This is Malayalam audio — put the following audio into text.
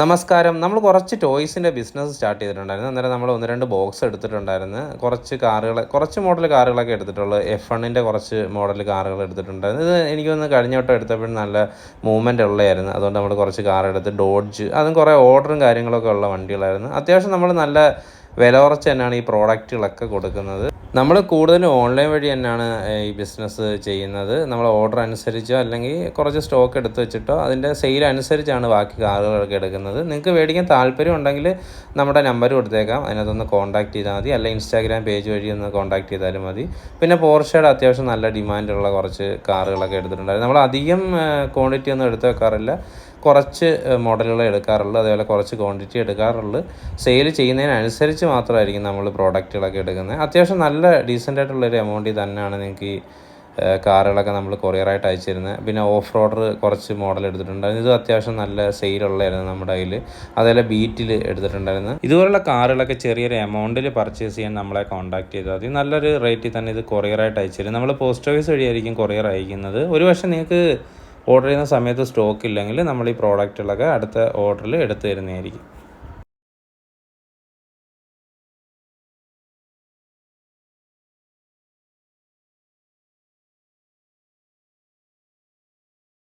നമസ്കാരം. നമ്മൾ കുറച്ച് ടോയ്സിന്റെ ബിസിനസ് സ്റ്റാർട്ട് ചെയ്തിട്ടുണ്ടായിരുന്നു. അന്നേരം നമ്മൾ ഒന്ന് രണ്ട് ബോക്സ് എടുത്തിട്ടുണ്ടായിരുന്നു. കുറച്ച് കാറുകൾ കുറച്ച് മോഡൽ കാറുകളൊക്കെ എടുത്തിട്ടുള്ളൂ. എഫ് എണ്ണിന്റെ കുറച്ച് മോഡൽ കാറുകൾ എടുത്തിട്ടുണ്ടായിരുന്നു. ഇത് എനിക്കൊന്ന് കഴിഞ്ഞ വട്ടം എടുത്തപ്പോഴും നല്ല മൂവ്മെന്റ് ഉള്ളതായിരുന്നു. അതുകൊണ്ട് നമ്മൾ കുറച്ച് കാർ എടുത്ത് ഡോഡ്ജ് അതും കുറേ ഓർഡറും കാര്യങ്ങളൊക്കെ ഉള്ള വണ്ടികളായിരുന്നു. അത്യാവശ്യം നമ്മൾ നല്ല വില കുറച്ച് തന്നെയാണ് ഈ പ്രോഡക്റ്റുകളൊക്കെ കൊടുക്കുന്നത്. നമ്മൾ കൂടുതലും ഓൺലൈൻ വഴി തന്നെയാണ് ഈ ബിസിനസ് ചെയ്യുന്നത്. നമ്മൾ ഓർഡർ അനുസരിച്ചോ അല്ലെങ്കിൽ കുറച്ച് സ്റ്റോക്ക് എടുത്ത് വെച്ചിട്ടോ അതിന്റെ സെയിൽ അനുസരിച്ചാണ് ബാക്കി കാറുകളൊക്കെ എടുക്കുന്നത്. നിങ്ങൾക്ക് മേടിക്കാൻ താല്പര്യം ഉണ്ടെങ്കിൽ നമ്മുടെ നമ്പർ കൊടുത്തേക്കാം. അതിനകത്തൊന്ന് കോൺടാക്ട് ചെയ്താൽ മതി. അല്ലെങ്കിൽ ഇൻസ്റ്റാഗ്രാം പേജ് വഴി ഒന്ന് കോൺടാക്ട് ചെയ്താലും മതി. പിന്നെ പോർഷയുടെ അത്യാവശ്യം നല്ല ഡിമാൻഡുള്ള കുറച്ച് കാറുകളൊക്കെ എടുത്തിട്ടുണ്ടായിരുന്നു. നമ്മൾ അധികം ക്വാണ്ടിറ്റി ഒന്നും എടുത്ത് വെക്കാറില്ല. കുറച്ച് മോഡലുകളെ എടുക്കാറുള്ളൂ. അതേപോലെ കുറച്ച് ക്വാണ്ടിറ്റി എടുക്കാറുള്ളൂ. സെയിൽ ചെയ്യുന്നതിനനുസരിച്ച് മാത്രമായിരിക്കും നമ്മൾ പ്രോഡക്റ്റുകളൊക്കെ എടുക്കുന്നത്. അത്യാവശ്യം നല്ല ഡീസന്റ് ആയിട്ടുള്ളൊരു എമൗണ്ടിൽ തന്നെയാണ് നിങ്ങൾക്ക് ഈ കാറുകളൊക്കെ നമ്മൾ കൊറിയറായിട്ട് അയച്ചിരുന്നത്. പിന്നെ ഓഫ് റോഡർ കുറച്ച് മോഡൽ എടുത്തിട്ടുണ്ടായിരുന്നു. ഇത് അത്യാവശ്യം നല്ല സെയിലുള്ളതായിരുന്നു നമ്മുടെ കയ്യിൽ അതേപോലെ ബീറ്റിൽ എടുത്തിട്ടുണ്ടായിരുന്നു. ഇതുപോലുള്ള കാറുകളൊക്കെ ചെറിയൊരു എമൗണ്ടിൽ പർച്ചേസ് ചെയ്യാൻ നമ്മളെ കോൺടാക്ട് ചെയ്താൽ മതി നല്ലൊരു റേറ്റിൽ തന്നെ ഇത് കൊറിയറായിട്ട് അയച്ചിരുന്നു. നമ്മൾ പോസ്റ്റ് ഓഫീസ് വഴിയായിരിക്കും കൊറിയർ അയക്കുന്നത്. ഒരു പക്ഷേ നിങ്ങൾക്ക് ഓർഡർ ചെയ്യുന്ന സമയത്ത് സ്റ്റോക്ക് ഇല്ലെങ്കിൽ നമ്മൾ ഈ പ്രോഡക്റ്റുകളൊക്കെ അടുത്ത ഓർഡറിൽ എടുത്തു തരുന്നതായിരിക്കും.